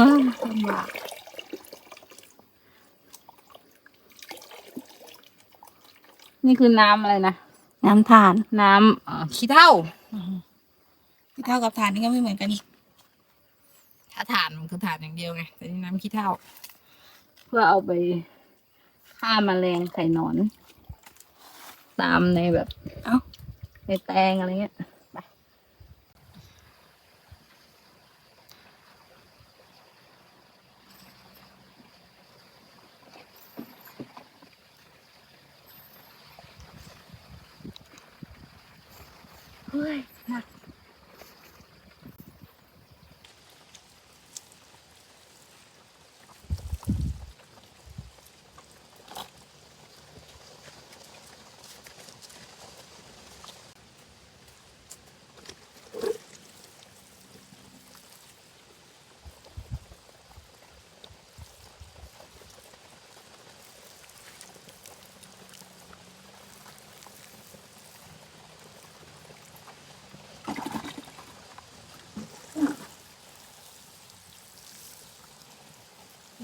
อ้าวลำบากนี่คือน้ำอะไรนะ น้ำทาน น้ำเอ่อขี้เถ้าที่เท่ากับทานนี่ก็ไม่เหมือนกันอีก ถ้าถ่านมันคือถ่านอย่างเดียวไง แต่นี่น้ำขี้เถ้า เพื่อเอาไปฆ่าแมลงไข่หนอน ตามในแบบ เอ้า ในแตงอะไรเงี้ย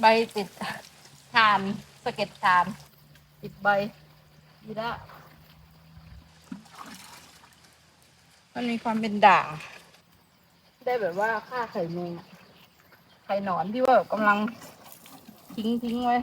ใบติดชานสะเก็ดชานติดใบดีละมันมีความเป็นด่าง ได้แบบว่าฆ่าไข่แมงอะไข่หนอนที่ว่าแบบกำลังทิ้งทิ้งไว้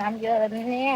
น้ำเยอะแล้วเนี่ย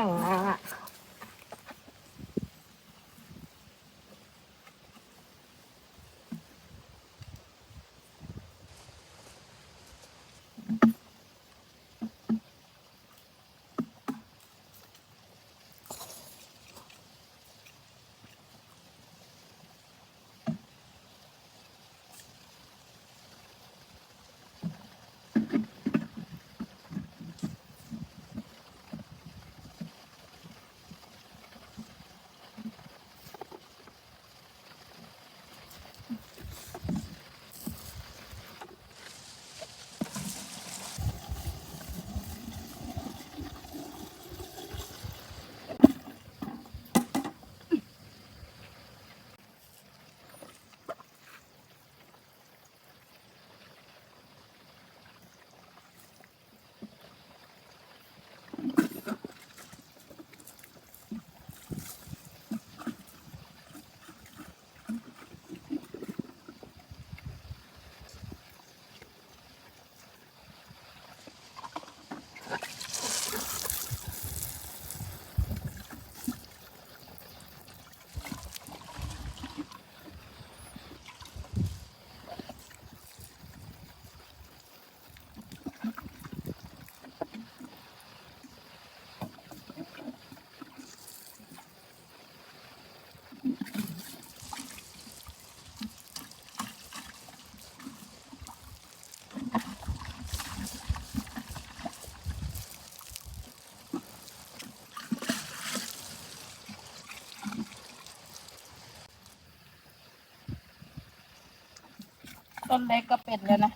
ต้นเล็กก็เป็นแล้วนะ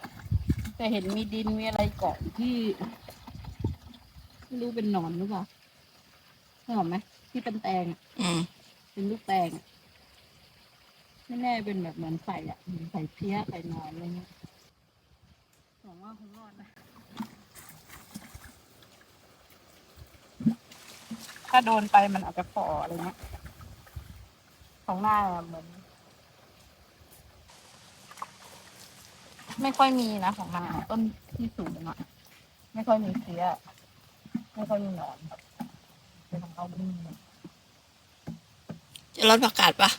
แต่เห็นมีดินมีอะไรเกาะที่ไม่รู้เป็นหนอนหรือเปล่าเห็นไหมที่เป็นแตงอะอืมเป็นลูกแตงอะไม่แน่เป็นแบบเหมือนไข่อะเหมือนไข่เพี้ยไข่นอนอะไรเงี้ยหวังว่าคงรอดนะถ้าโดนไปมันอาจจะฝ่ออะไรเงี้ยของหน้าอะเหมือน ไม่ค่อยมีนะของนาต้นที่สูงอะไม่ค่อยมีเพี้ยไม่ค่อยมีหนอนเป็นของเขาไม่มีจะลดประกาศปะ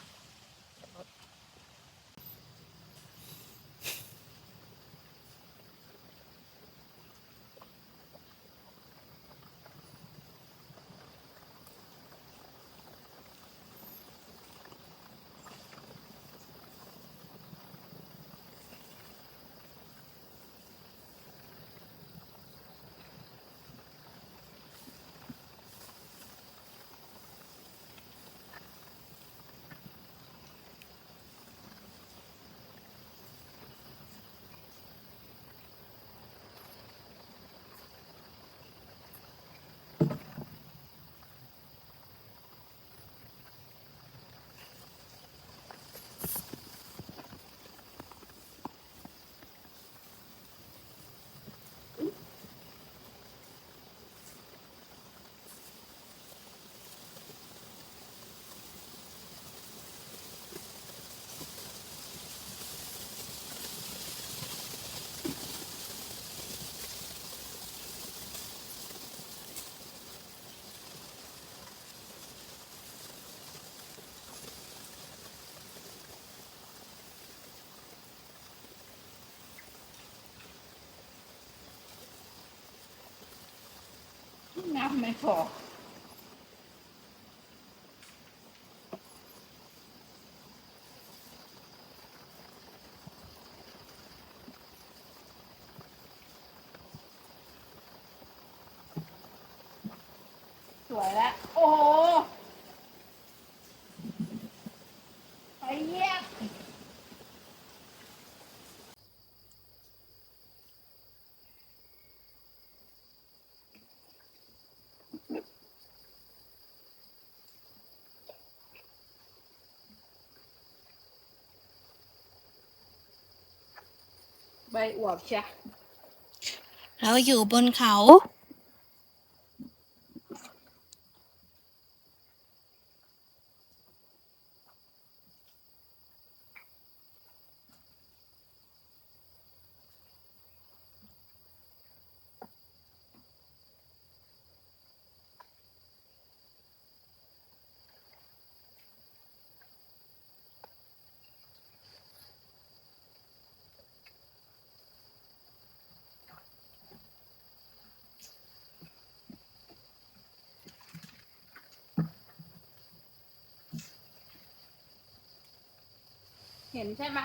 ไม่พอสวยแล้ว โอ้โหไปเยี่ยม ใบอวบใช่ เราอยู่บนเขา เห็นใช่ไหม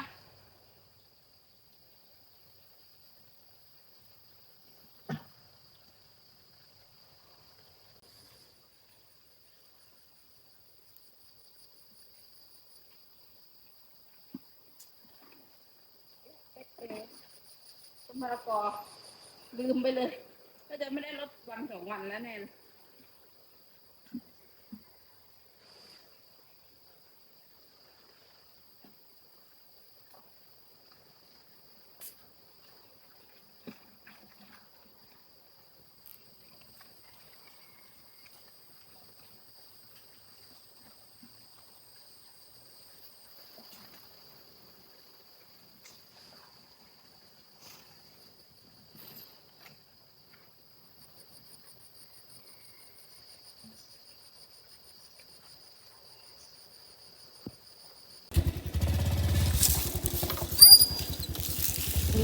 มะละกอลืมไปเลย ก็จะไม่ได้ลดวันสองวันแล้วแน่น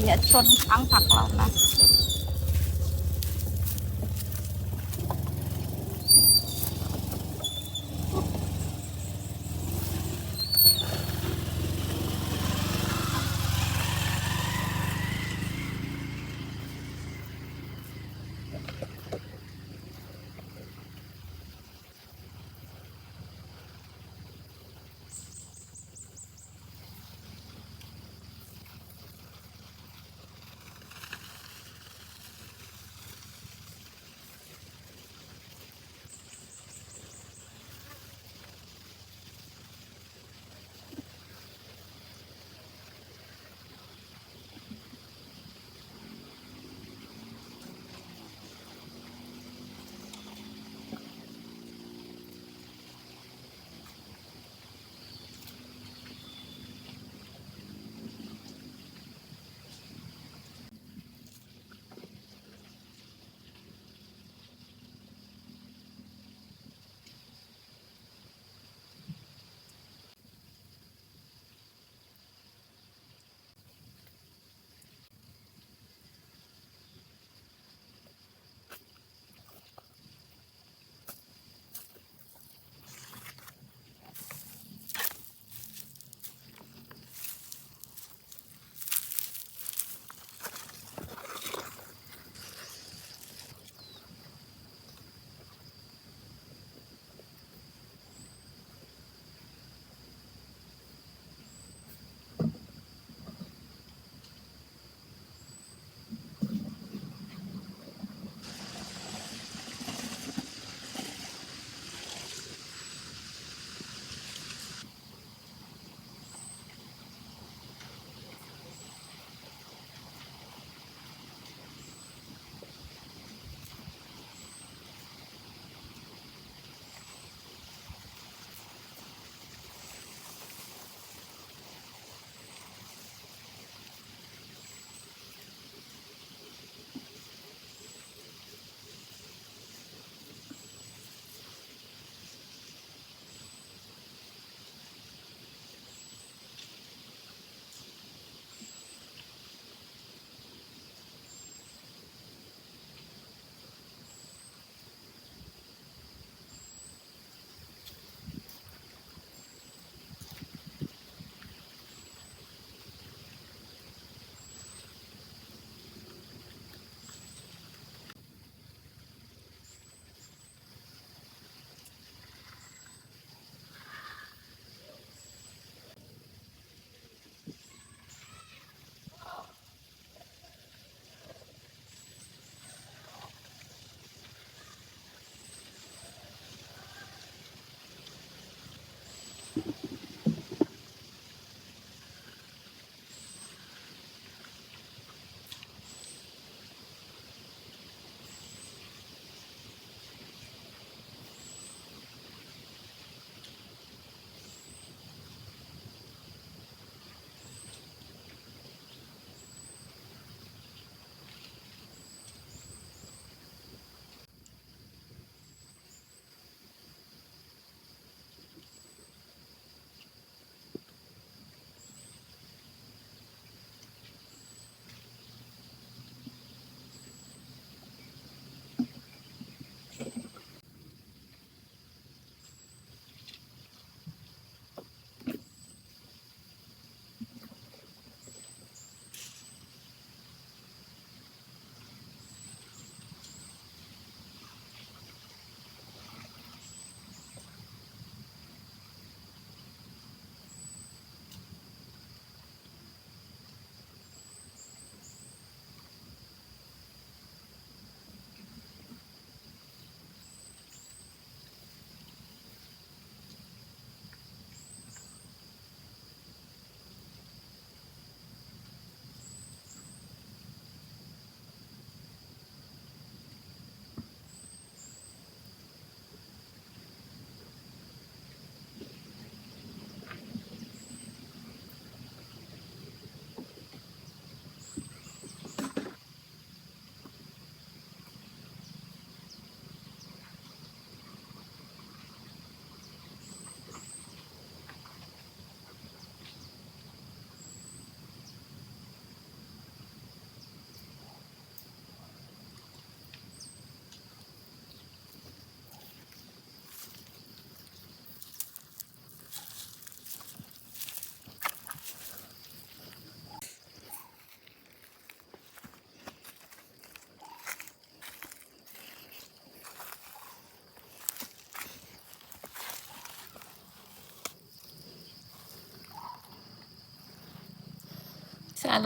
อย่าชนค้างผักเรานะ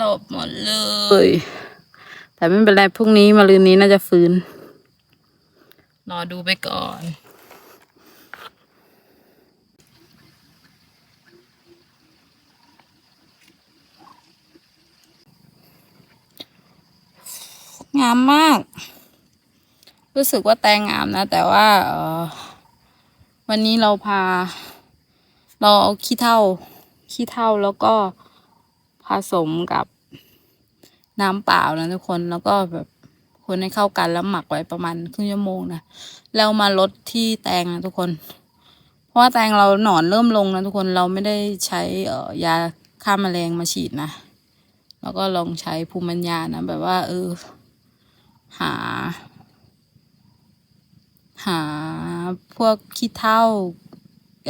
ลบหมดเลย แต่ไม่เป็นไรพรุ่งนี้มาลืนนี้น่าจะฟื้น รอดูไปก่อนงามมาก รู้สึกว่าแตงงามนะ แต่ว่าเออวันนี้เราพา เราเอาขี้เท่า ขี้เท่าแล้วก็ผ สมกับน้ำเปล่านะทุกคนแล้วก็แบบคนให้เข้ากันแล้วหมักไว้ประมาณครึ่งชั่วโมงนะแล้วมาลดที่แตงนะทุกคน เพราะว่าแตงเราหนอนเริ่มลงนะทุกคนเราไม่ได้ใช้เอ่อยาฆ่าแมลงมาฉีดนะแล้วก็ลองใช้ภูมิปัญญานะแบบว่า เออ หา หาพวกขี้เถ้า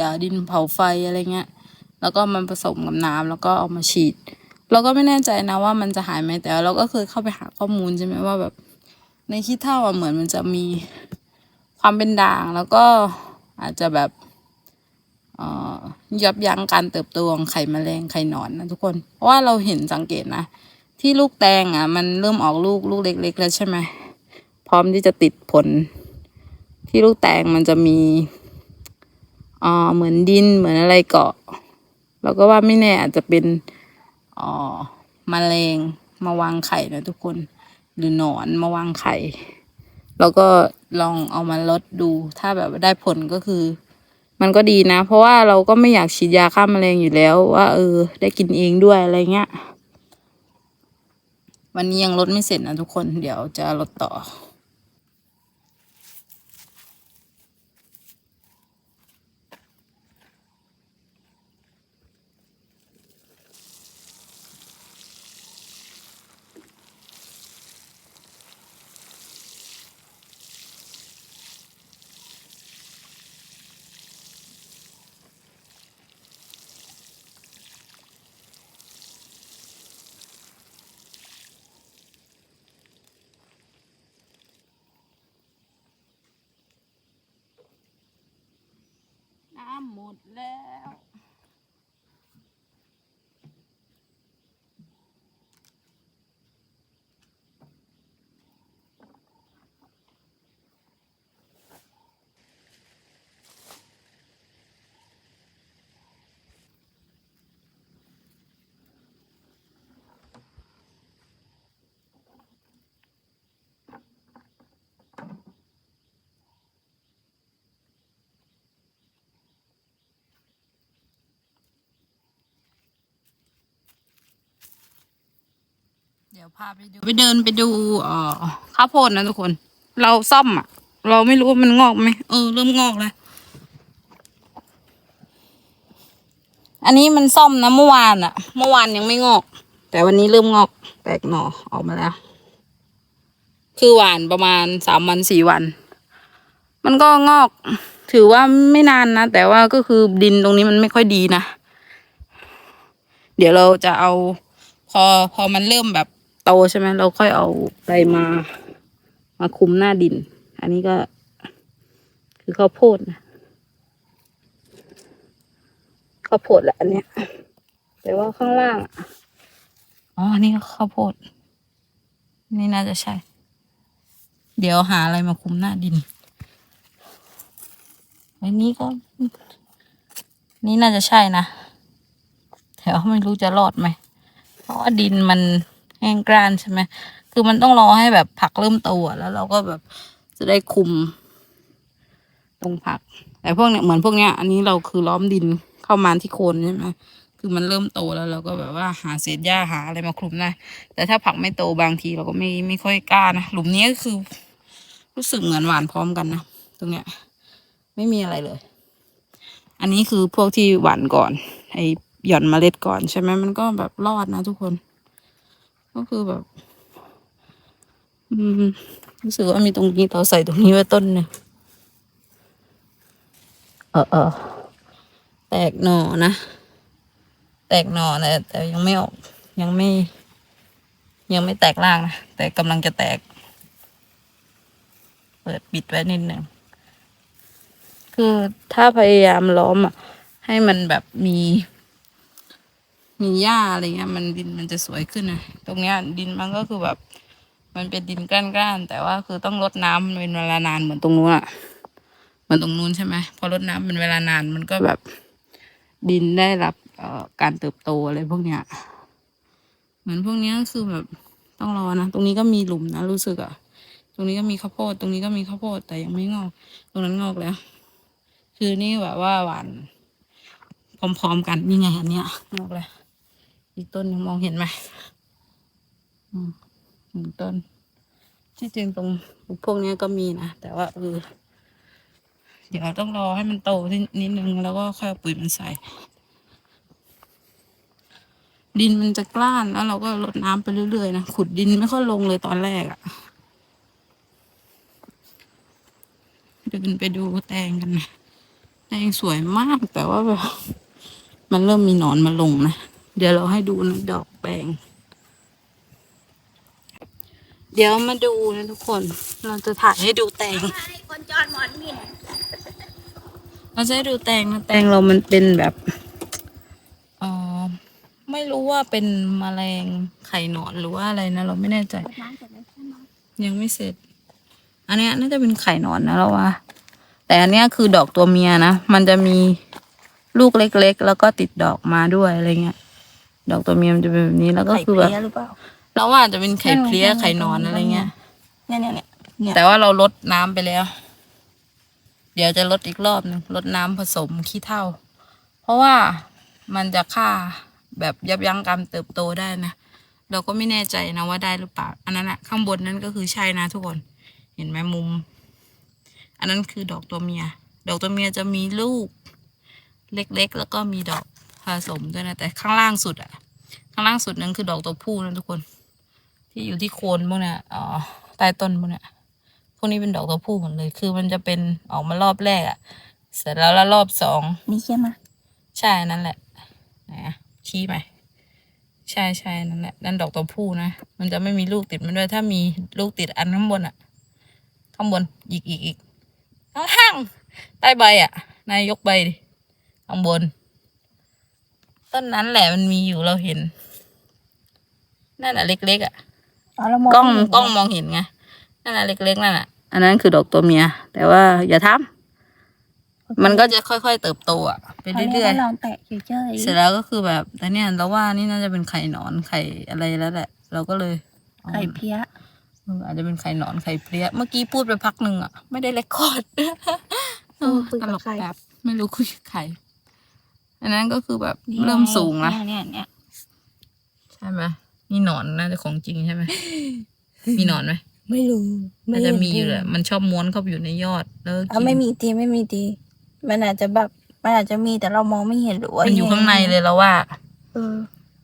อ่าดินเผาไฟอะไรเงี้ย แล้วก็มันผสมกับน้ำแล้วก็เอามาฉีด เราก็ไม่แน่ใจนะว่ามันจะหายไหมแต่เราก็เคยเข้าไปหาข้อมูลใช่ไหมว่าแบบ ในขี้เถ้าอะเหมือนมันจะมีความเป็นด่าง แล้วก็อาจจะแบบเอ่อยับยั้งการเติบโตของไข่แมลงไข่หนอนนะทุกคนเพราะว่าเราเห็นสังเกตนะ ที่ลูกแตงอะ มันเริ่มออกลูกลูกเล็ก ๆ แล้วใช่ไหมพร้อมที่จะติดผล ที่ลูกแตงมันจะมีอ่าเหมือนดินเหมือนอะไรเกาะเราก็ว่าไม่แน่อาจจะเป็น อ๋อมแมลงมาวางไข่นะทุกคน หรือหนอนมาวางไข่ แล้วก็ลองเอามาลดดู ถ้าแบบได้ผลก็คือ มันก็ดีนะ เพราะว่าเราก็ไม่อยากฉีดยาฆ่าแมลงอยู่แล้ว ว่า เออ ได้กินเองด้วยอะไรเงี้ย วันนี้ยังลดไม่เสร็จนะทุกคน เดี๋ยวจะลดต่อ หมดแล้ว เดี๋ยวพาไปดูไปเดินไปดูเอ่อข้าวโพดนะทุกคน เราซ่อมอะ เราไม่รู้ว่ามันงอกไหมเออเริ่มงอกแล้วอันนี้มันซ่อมนะเมื่อวานอะเมื่อวานยังไม่งอก แต่วันนี้เริ่มงอกแตกหน่อออกมาแล้ว คือหวานประมาณสามวันสี่วัน มันก็งอก ถือว่าไม่นานนะ แต่ว่าก็คือดินตรงนี้มันไม่ค่อยดีนะ เดี๋ยวเราจะเอา พอพอมันเริ่มแบบ โตใช่ไหมเราค่อยเอาไปมา มาคุมหน้าดิน อันนี้ก็ คือข้าวโพดนะข้าวโพดแหละอันเนี้ย แต่ว่าข้างล่างอ๋ออันนี่ก็ข้าวโพด นี่น่าจะใช่ เดี๋ยวหาอะไรมาคุมหน้าดินอันนี้ก็ นี่น่าจะใช่นะแต่ว่าไม่รู้จะรอดไหม เพราะว่าดินมัน แห้งกร้านใช่ไหมคือมันต้องรอให้แบบผักเริ่มโตแล้วเราก็แบบจะได้คุม ตรงผัก แต่พวกเนี้ยเหมือนพวกเนี้ย อันนี้เราคือล้อมดินเข้ามาที่โคนใช่ไหมคือมันเริ่มโตแล้วเราก็แบบว่าหาเศษหญ้าหาอะไรมาคลุมได้แต่ถ้าผักไม่โตบางทีเราก็ไม่ไม่ค่อยกล้านะหลุมนี้ก็คือ รู้สึกเหมือนหวานพร้อมกันนะตรงเนี้ย ไม่มีอะไรเลย อันนี้คือพวกที่หวานก่อนไอหย่อนเมล็ดก่อนใช่ไหมมันก็แบบรอดนะทุกคน ก็คือแบบ อืมรู้สึกว่ามีตรงนี้เราใส่ตรงนี้ไว้ต้นหนึ่งเออเออแตกหน่อนะ แตกหน่อแต่แต่ยังไม่ออกยังไม่ ยังไม่แตกล่างนะแต่กำลังจะแตก เปิดปิดไว้นิดหนึ่งคือถ้าพยายามล้อมอะให้มันแบบมี มีหญ้าอะไรเงี้ย มันดินมันจะสวยขึ้นนะตรงเนี้ย ดินมันก็คือแบบ มันเป็นดินกล้านๆแต่ว่าคือต้องรดน้ำเป็นเวลานานเหมือนตรงนู้นอะเหมือนตรงนู้นใช่ไหมพอรดน้ำเป็นเวลานานมันก็แบบ ดินได้รับเอ่อการเติบโตอะไรพวกเนี้ย เหมือนพวกเนี้ยคือแบบต้องรอนะตรงนี้ก็มีหลุมนะรู้สึกอะตรงนี้ก็มีข้าวโพดตรงนี้ก็มีข้าวโพดแต่ยังไม่งอก ตรงนั้นงอกแล้ว คือนี่แบบว่าหวานพร้อมๆกันนี่ไงอันเนี้ยงอกแล้ว อีกต้นมองเห็นไหมอืมหนึ่งต้น ที่จริงตรงพวกนี้ก็มีนะ แต่ว่าเออเดี๋ยวต้องรอให้มันโตนิดนึงแล้วก็ค่อยปุ๋ยมันใส่ดินมันจะกล้านแล้วเราก็รดน้ำไปเรื่อยๆนะขุดดินไม่ค่อยลงเลยตอนแรกอะเดินไปดูแตงกันนะแตงสวยมากแต่ว่าแบบมันเริ่มมีหนอนมาลงนะ เดี๋ยวเราให้ดูนะดอกแปลง เดี๋ยวมาดูนะทุกคน เราจะถ่ายให้ดูแตงคนจอนหมอนมินเราจะให้ดูแตงนะแตงเรามันเป็นแบบเออไม่รู้ว่าเป็นแมลงไข่หนอนหรือว่าอะไรนะเราไม่แน่ใจกดน้ำกดน้ำใช่ไหมยังไม่เสร็จ อันเนี้ยน่าจะเป็นไข่หนอนนะเราว่า แต่อันเนี้ยคือดอกตัวเมียนะ มันจะมีลูกเล็กๆ แล้วก็ติดดอกมาด้วยอะไรเงี้ย ดอกตัวเมียมันจะเป็นแบบนี้แล้วก็ไข่คือเปแบบรี้ยหรือเปล่า เราว่าอาจจะเป็นไข่เพลี้ยไข่หนอนอะไรเงี้ย เนี่ยเนี่ยเนี่ยเนี่ยแต่ว่าเราลดน้ำไปแล้ว เดี๋ยวจะลดอีกรอบหนึ่งลดน้ำผสมขี้เถ้า เพราะว่ามันจะฆ่าแบบยับยั้งการเติบโตได้นะ เราก็ไม่แน่ใจนะว่าได้หรือเปล่า อันนั้นอะข้างบนนั้นก็คือใช่นะทุกคน เห็นไหมมุม อันนั้นคือดอกตัวเมีย ดอกตัวเมียจะมีลูก เล็กๆ แล้วก็มีดอก ผสมด้วยนะแต่ข้างล่างสุดอะข้างล่างสุดนั้นคือดอกตัวผู้นะทุกคน ที่อยู่ที่โคนพวกเนี้ยอ๋อใต้ต้นพวกเนี้ยพวกนี้เป็นดอกตัวผู้หมดเลย คือมันจะเป็นออกมารอบแรกอะเสร็จแล้วแล้วรอบสองนี่ใช่ไหมใช่นั่นแหละไหนอะชี้ไปใช่ใช่นั่นแหละนั่นดอกตัวผู้นะมันจะไม่มีลูกติดมันด้วย ถ้ามีลูกติดอันข้างบนอะข้างบนอีกอีกอีกข้างๆใต้ใบอะนายยกใบดิข้างบน ต้นนั้นแหละมันมีอยู่เราเห็น นั่นอะเล็กๆอะอ๋อเรามองกล้องไม่เห็นกล้องมองเห็นไงนั่นแหละเล็กๆนั่นแหละอันนั้นคือดอกตัวเมีย แต่ว่าอย่าทำมันก็จะค่อยๆเติบโตอะไปอันนี้เรื่อยก็ลองแตะเฉยๆเสร็จแล้วก็คือแบบ แต่เนี่ยเราว่านี่น่าจะเป็นไข่หนอนไข่อะไรแล้วแหละ เราก็เลยๆไข่เพี้ยเอออาจจะเป็นไข่หนอนไข่เพลี้ย เมื่อกี้พูดไปพักหนึ่งอะ ไม่ได้เลคคอร์ดเออคุยตกับลกใครแบบไม่รู้คุยกับใคร อันนั้นก็คือแบบเริ่มสูงละเนี่ยเนี่ยเนี่ยใช่ไหมนี่หนอนน่าจะของจริงใช่ไหมมีหนอนไหมไม่รู้น่าจะมีอยู่แหละมันชอบม้วนเข้าไปอยู่ในยอดแล้วก็อะกินไม่มีทีไม่มีทีมันอาจจะแบบมันอาจจะมีแต่เรามองไม่เห็นหรือว่ามันอยู่ข้างในเลยแล้วว่าเออ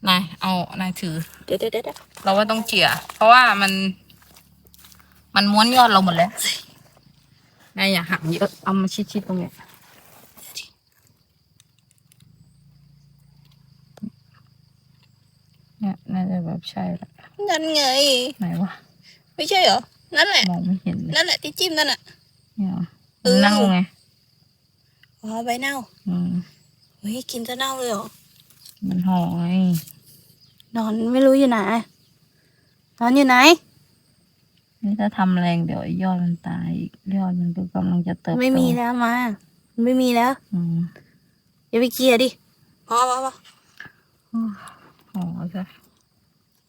นายเอานายถือเดี๋ยวเดี๋ยวเดี๋ยวเราว่าต้องเจี่ยเพราะว่ามัน มันม้วนยอดเราหมดแล้วนายอย่าหักเยอะเอามาชิดๆตรงเนี้ย เนี่ยน่าจะแบบใช่ละนั่นไง ไหนวะไม่ใช่เหรอ นั่นแหละ มองไม่เห็นเลยนั่นแหละที่จิ้มนั่นอะ เนี่ยเหรอเออมันเน่าไง อ๋อใบเน่าอืม เฮ้ยกินจะเน่าเลยเหรอ มันห่อไงนอนไม่รู้อยู่ไหน นอนอยู่ไหน นี่ถ้าทำแรงเดี๋ยวไอ้ยอดมันตายอีกยอดมันก็กำลังจะเติบโตไม่มีแล้วมา ไม่มีแล้ว อืมอย่าไปเคลียร์ดิ พอพอพอ ห่อซะ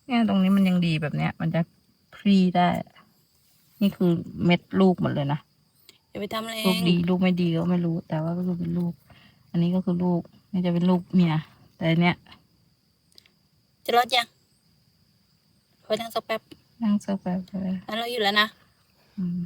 เนี่ยตรงนี้มันยังดีแบบเนี้ย มันจะพรีได้ นี่คือเม็ดลูกหมดเลยนะอย่าไปทำอะไรลูกดีลูกไม่ดีก็ไม่รู้ แต่ว่าก็คือเป็นลูก อันนี้ก็คือลูกนี่จะเป็นลูกเมียแต่อันเนี้ยจะรอดยังคอยนั่งสักแป๊บนั่งเซอร์ไปเลยงั้นเราอยู่แล้วนะอืม